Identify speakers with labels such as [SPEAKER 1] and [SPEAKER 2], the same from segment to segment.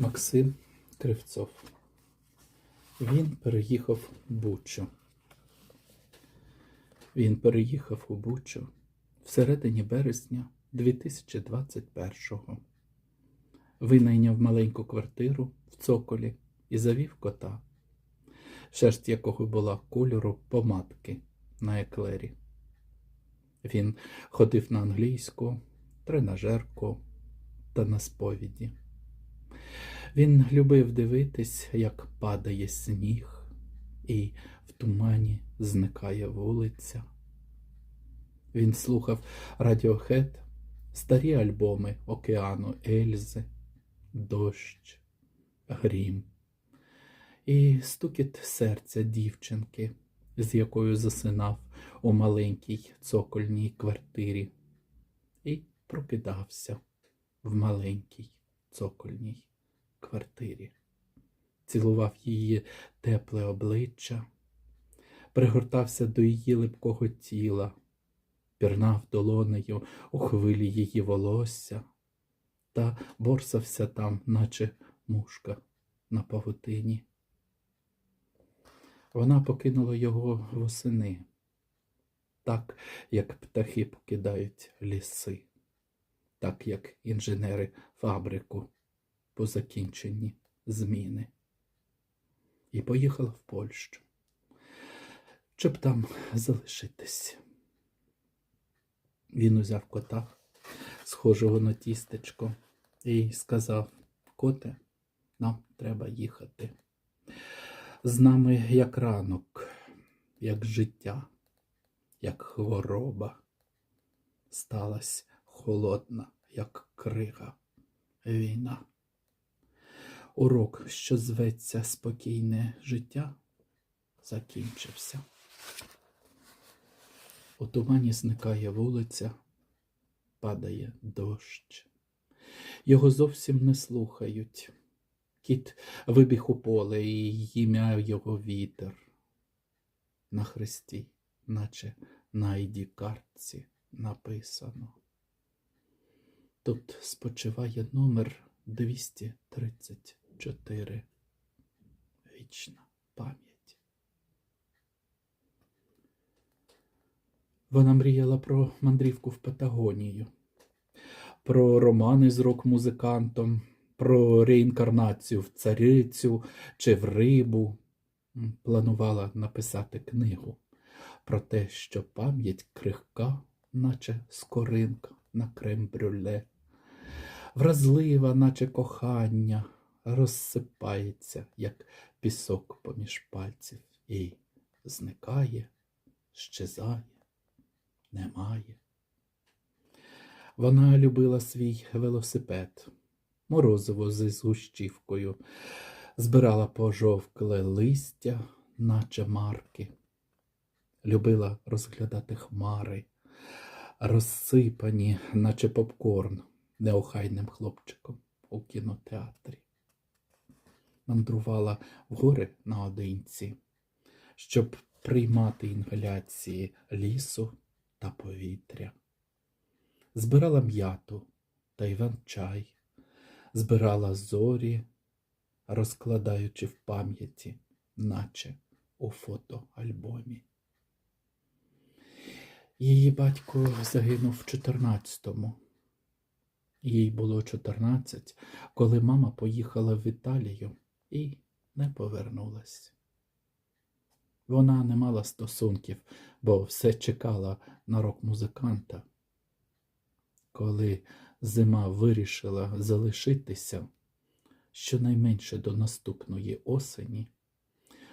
[SPEAKER 1] Максим Кривцов. Він переїхав в Бучу. Він переїхав у Бучу в середині березня 2021-го. Винайняв маленьку квартиру в цоколі і завів кота, шерсть якого була кольору помадки на еклері. Він ходив на англійську, тренажерку та на сповіді. Він любив дивитись, як падає сніг, і в тумані зникає вулиця. Він слухав Радіохет, старі альбоми Океану Ельзи, Дощ, Грім і стукіт серця дівчинки, з якою засинав у маленькій цокольній квартирі, і прокидався в маленькій цокольній квартирі, цілував її тепле обличчя, пригортався до її липкого тіла, пірнав долонею у хвилі її волосся. Та борсався там, наче мушка на павутині. Вона покинула його восени, так, як птахи покидають ліси, так як інженери фабрику по закінченні зміни. І поїхала в Польщу, щоб там залишитись. Він узяв кота, схожого на тістечко, і сказав: Коте, нам треба їхати. З нами як ранок, як життя, як хвороба, сталась холодна, як крига, війна. Урок, що зветься спокійне життя, закінчився. У тумані зникає вулиця, падає дощ. Його зовсім не слухають. Кіт вибіг у поле і їм'яв його вітер. На хресті, наче на айді картці написано. Тут спочиває номер 234. Вічна пам'ять. Вона мріяла про мандрівку в Патагонію, про романи з рок-музикантом, про реінкарнацію в царицю чи в рибу. Планувала написати книгу про те, що пам'ять крихка, наче скоринка на крем-брюле, вразлива, наче кохання, розсипається, як пісок поміж пальців, і зникає, щезає, немає. Вона любила свій велосипед, морозиво з згущівкою, збирала пожовкле листя, наче марки, любила розглядати хмари, розсипані, наче попкорн, неохайним хлопчиком у кінотеатрі. Мандрувала в гори наодинці, щоб приймати інгаляції лісу та повітря. Збирала м'яту та іван-чай, збирала зорі, розкладаючи в пам'яті, наче у фотоальбомі. Її батько загинув в 14-му. Їй було 14, коли мама поїхала в Італію і не повернулась. Вона не мала стосунків, бо все чекала на рок-музиканта. Коли зима вирішила залишитися щонайменше до наступної осені,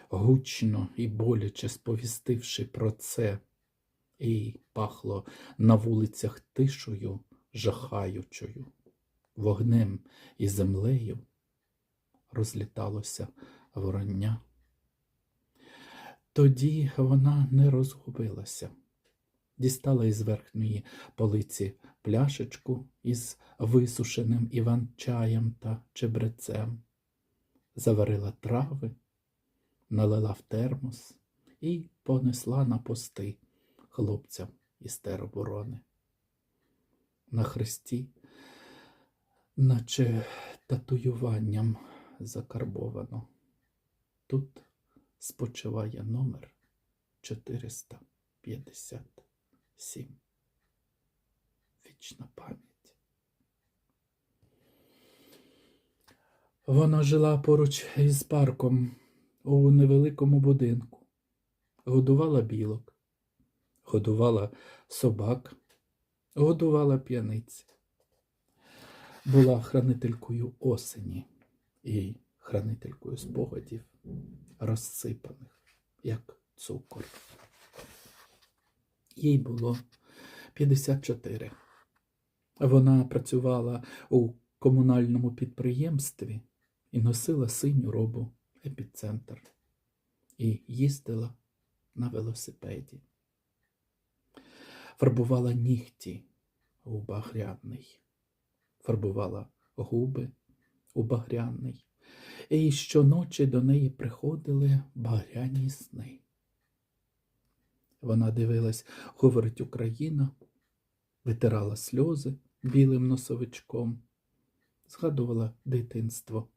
[SPEAKER 1] гучно і боляче сповістивши про це, і пахло на вулицях тишою жахаючою, вогнем і землею розліталося вороння. Тоді вона не розгубилася, дістала із верхньої полиці пляшечку із висушеним іван-чаєм та чебрецем, заварила трави, налила в термос і понесла на пости хлопцям із тероборони. На хресті, наче татуюванням закарбовано. Тут спочиває номер 457. Вічна пам'ять. Вона жила поруч із парком у невеликому будинку, годувала білок, годувала собак, годувала п'яниць, була хранителькою осені і хранителькою спогадів, розсипаних, як цукор. Їй було 54. Вона працювала у комунальному підприємстві і носила синю робу епіцентр і їздила на велосипеді. Фарбувала нігті у багряний, фарбувала губи у багряний, і щоночі до неї приходили багряні сни. Вона дивилась, говорить Україна, витирала сльози білим носовичком, згадувала дитинство,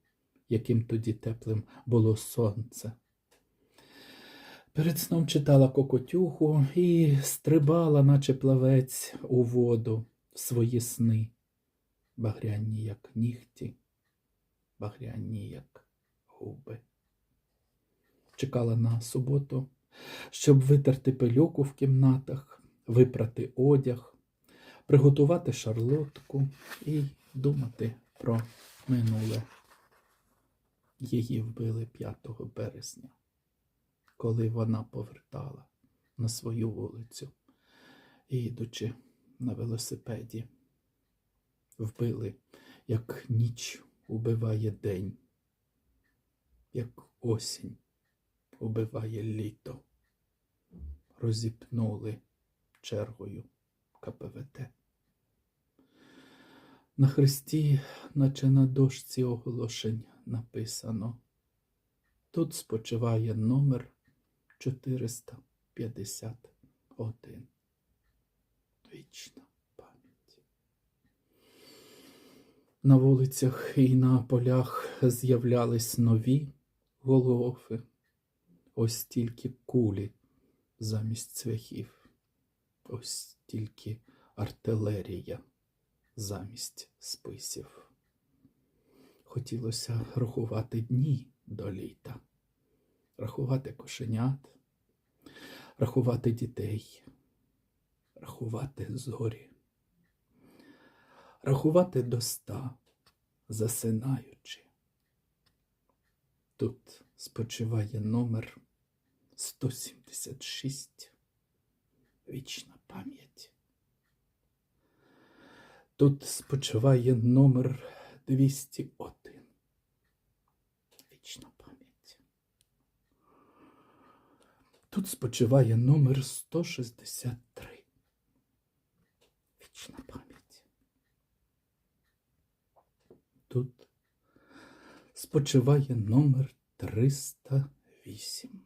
[SPEAKER 1] яким тоді теплим було сонце. Перед сном читала кокотюху і стрибала, наче плавець, у воду в свої сни, багряні, як нігті, багряні, як губи. Чекала на суботу, щоб витерти пилюку в кімнатах, випрати одяг, приготувати шарлотку і думати про минуле. Її вбили 5 березня, коли вона повертала на свою вулицю, їдучи на велосипеді. Вбили, як ніч убиває день, як осінь убиває літо. Розіпнули чергою КПВТ. На хресті, наче на дошці оголошень, написано. Тут спочиває номер 451. Вічна пам'ять. На вулицях і на полях з'являлись нові голофи. Ось тільки кулі замість цвяхів. Ось тільки артилерія замість списів. Хотілося рахувати дні до літа, рахувати кошенят, рахувати дітей, рахувати зорі, рахувати до ста, засинаючи. Тут спочиває номер 176. Вічна пам'ять. Тут спочиває номер 201. Вічна пам'ять. Тут спочиває номер 163. Вічна пам'ять. Тут спочиває номер 308.